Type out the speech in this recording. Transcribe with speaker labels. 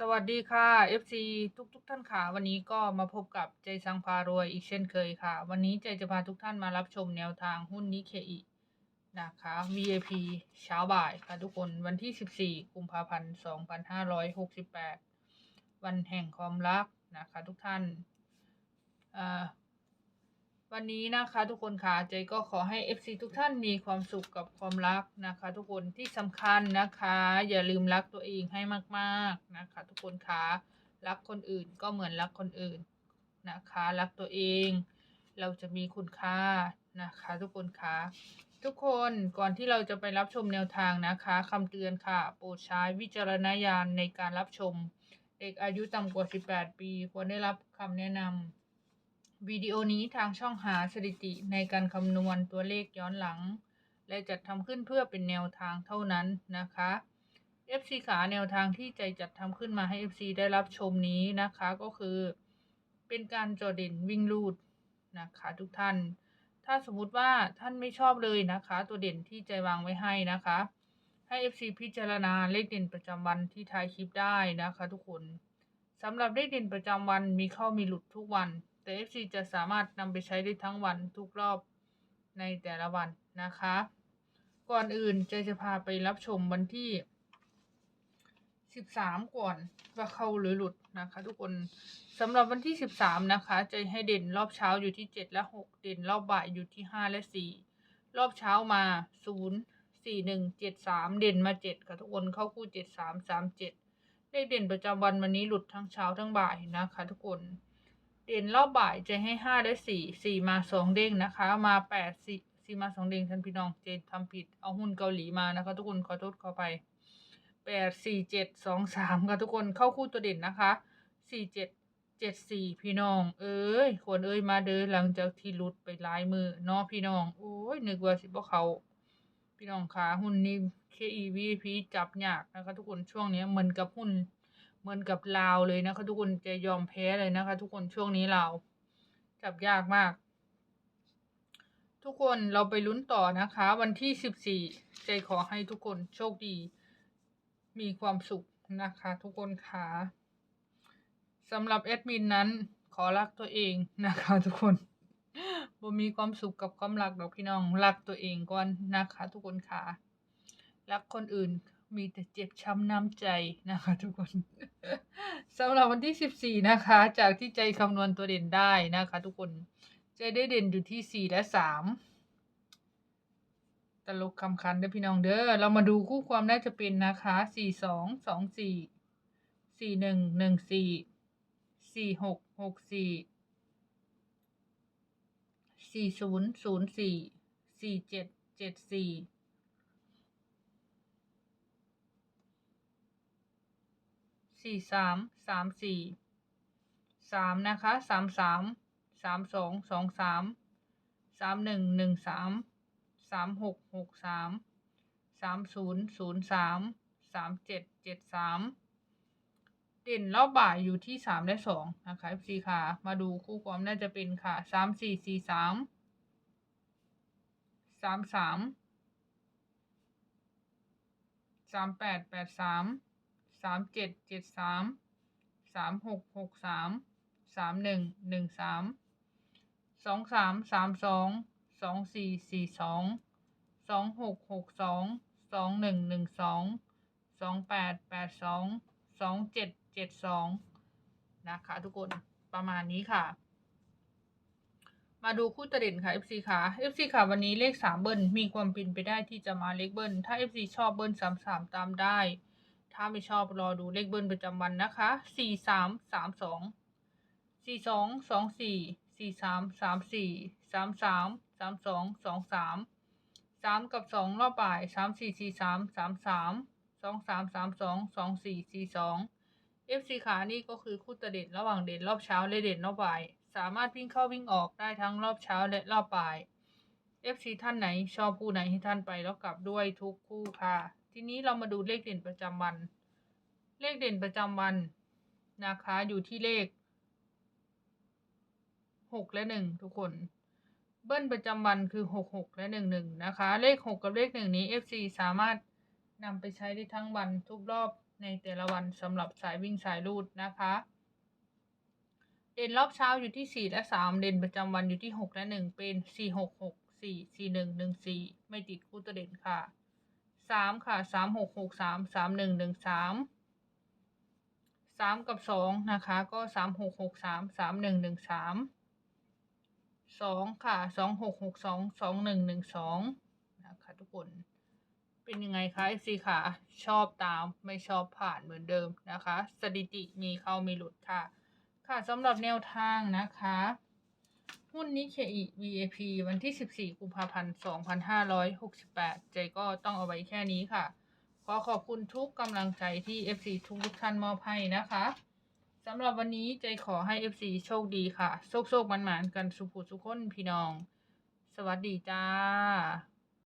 Speaker 1: สวัสดีค่ะ FC ทุกทุกท่านค่ะ วันนี้ก็มาพบกับใจสังพารวยอีกเช่นเคยค่ะ วันนี้ใจจะพาทุกท่านมารับชมแนวทางหุ้นนิเคอินะคะ VIP เช้าบ่ายค่ะทุกคนวันที่ 14 กุมภาพันธ์ 2568 วันแห่งความรักนะคะทุกท่านอ่า วันนี้นะคะทุกคนค่ะใจก็ขอให้ FC ทุกท่านมีความสุขกับความรักนะคะ ทุกคนที่สำคัญนะคะ อย่าลืมรักตัวเองให้มากๆนะคะ ทุกคนค่ะรักคนอื่นก็เหมือนรักคนอื่นนะคะ รักตัวเอง เราจะมีคุณค่านะคะ ทุกคนค่ะทุกคนก่อนที่เราจะไปรับชมแนวทางนะคะคำเตือนค่ะ โปรดใช้วิจารณญาณในการรับชม เด็กอายุต่ำกว่า 18 ปี ควรได้รับคำแนะนำ วิดีโอนี้ทางช่องหาสถิติในการคำนวณตัวเลขย้อนหลัง และจัดทำขึ้นเพื่อเป็นแนวทางเท่านั้นนะคะ FC ขาแนวทางที่ใจจัดทำขึ้นมาให้ FC ได้รับชมนี้นะคะก็คือ เป็นการจอเด่นวิ่งลูดนะคะทุกท่าน ถ้าสมมติว่าท่านไม่ชอบเลยนะคะ ตัวเด่นที่ใจวางไว้ให้นะคะ ให้ FC พิจารณาเลขเด่นประจำวันที่ท้ายคลิปได้นะคะ ทุกคนสำหรับเลขเด่นประจำวันมีเข้ามีหลุดทุกวัน แต่ FC จะสามารถนำไปใช้ได้ทั้งวันทุกรอบในแต่ละวันนะคะ ก่อนอื่นใจจะพาไปรับชมวันที่ 13 ก่อนว่าเข้าหรือหลุดนะคะ ทุกคนสำหรับวันที่ 13 นะคะ จะให้เด่นรอบเช้าอยู่ที่ 7 และ 6 เด่นรอบบ่ายอยู่ที่ 5 และ 4 รอบเช้ามา 0 4 1 7 3 เด่นมา 7 ค่ะทุกคนเข้าคู่ 7 3 3 7เลขเด่นประจำวันวันนี้หลุดทั้งเช้าทั้งบ่ายนะคะ ทุกคน เด่นรอบบ่ายจะให้5และ4 4มา2เด้งนะคะ มา8 4 4มา2เด้งท่านพี่น้องเจนทำผิดเอาหุ้นเกาหลีมานะคะ ทุกคนขอโทษขอไปแปดสี่เจ็ดสองสามค่ะทุกคนเข้าคู่ตัวเด่นนะคะสี่เจ็ดเจ็ดสี่พี่น้อง เอ้ยควรเอ้ยมาเด้อหลังจากที่หลุดไปหลายมือเนาะพี่น้องโอ้ยนึกว่าสิบ่เขาพี่น้องขาหุ้นนี้ KEVP จับยากนะคะ ทุกคนช่วงนี้เหมือนกับหุ้น เหมือนกับลาวเลยนะคะ ทุกคนจะยอมแพ้เลยนะคะ ทุกคนช่วงนี้ลาจับยากมาก ทุกคนเราไปลุ้นต่อนะคะ วันที่สิบสี่ใจขอให้ทุกคนโชคดี มีความสุขนะคะ ทุกคนค่ะสำหรับแอดมินนั้นขอรักตัวเองนะคะ ทุกคนบ่มีความสุขกับความรักดอกพี่น้องรักตัวเองก่อนนะคะ ทุกคนค่ะรักคนอื่น มีแต่เจ็บช้ำน้ำใจนะคะ ทุกคนสำหรับวันที่ 14 นะคะ จากที่ใจคำนวณตัวเด่นได้นะคะ ทุกคนใจได้เด่นอยู่ที่ 4 และ 3 ตลกคำคันเด้อพี่น้องเด้อเรามาดูคู่ความน่าจะเป็นนะคะ 4 2 2 4 4 1 1 4 4 6 6 4 4 0 0 4 4 7 7 4 สี่สามสามสี่สามนะคะสามสามสามสองสองสามสามหนึ่งหนึ่งสามสามหกหกสามสามศูนย์ศูนย์สามสามเจ็ดเจ็ดสามเด่นรอบบ่ายอยู่ที่สามและสองนะคะ FC ค่ะมาดูคู่ความน่าจะเป็นค่ะสามสี่สี่สามสามสามสามแปดแปดสาม สามเจ็ดเจ็ดสามสามหกหกสามสามหนึ่งหนึ่งสามสองสามสามสองสองสี่สี่สองสองหกหกสองสองหนึ่งหนึ่งสองสองแปดแปดสองสองเจ็ดเจ็ดสองนะคะทุกคนประมาณนี้ค่ะ มาดูคู่ตัดเด่นค่ะ FC ค่ะ FC ค่ะ วันนี้เลขสามเบิ้ลมีความเป็นไปได้ที่จะมาเลขเบิ้ลถ้า FC ชอบเบิ้ลสามสามตามได้ ถ้าไม่ชอบรอดูเลขเบิ้ลประจำวันนะคะสี่สามสามสองสี่สองสองสี่สี่สามสามสี่สามสามสามสองสองสามสามกับสองรอบบ่ายสามสี่สี่สามสามสามสองสามสามสองสองสี่สี่สองเอฟซีขานี่ก็คือคู่ตะเด่นระหว่างเด่นรอบเช้าและเด่นรอบบ่าย สามารถวิ่งเข้าวิ่งออกได้ทั้งรอบเช้าและรอบบ่าย FC ท่านไหนชอบคู่ไหนให้ท่านไปแล้วกลับด้วยทุกคู่ค่ะ ทีนี้เรามาดูเลขเด่นประจำวัน เลขเด่นประจำวันนะคะ อยู่ที่เลขหกและหนึ่งทุกคน เบิ้ลประจำวันคือหกหกและหนึ่งหนึ่งนะคะ เลขหกกับเลขหนึ่งนี้ FC สามารถนำไปใช้ได้ทั้งวันทุกรอบในแต่ละวันสำหรับสายวิ่งสายรูดนะคะเด่นรอบเช้าอยู่ที่สี่และสามเด่นประจำวันอยู่ที่หกและหนึ่งเป็นสี่หกหกสี่สี่หนึ่งหนึ่งสี่ไม่ติดคู่ตัวเด่นค่ะ สามค่ะสามหกหกสามสามหนึ่งหนึ่งสามสามกับสองนะคะ ก็สามหกหกสามสามหนึ่งหนึ่งสามสองค่ะสองหกหกสองสองหนึ่งหนึ่งสองนะคะทุกคน เป็นยังไงคะซีค่ะ ชอบตามไม่ชอบผ่านเหมือนเดิมนะคะ สถิติมีเข้ามีหลุดค่ะ ค่ะสำหรับแนวทางนะคะ หุ้นนิเคอิ VAP วันที่ 14 กุมภาพันธ์ 2568ใจก็ต้องเอาไว้แค่นี้ค่ะ ขอขอบคุณทุกกำลังใจที่ FC ทุกทุกท่านมอบให้นะคะสำหรับวันนี้ใจขอให้ FC โชคดีค่ะ โชคโชคมันหมานกันสุขุสุขคนพี่น้อง สวัสดีจ้า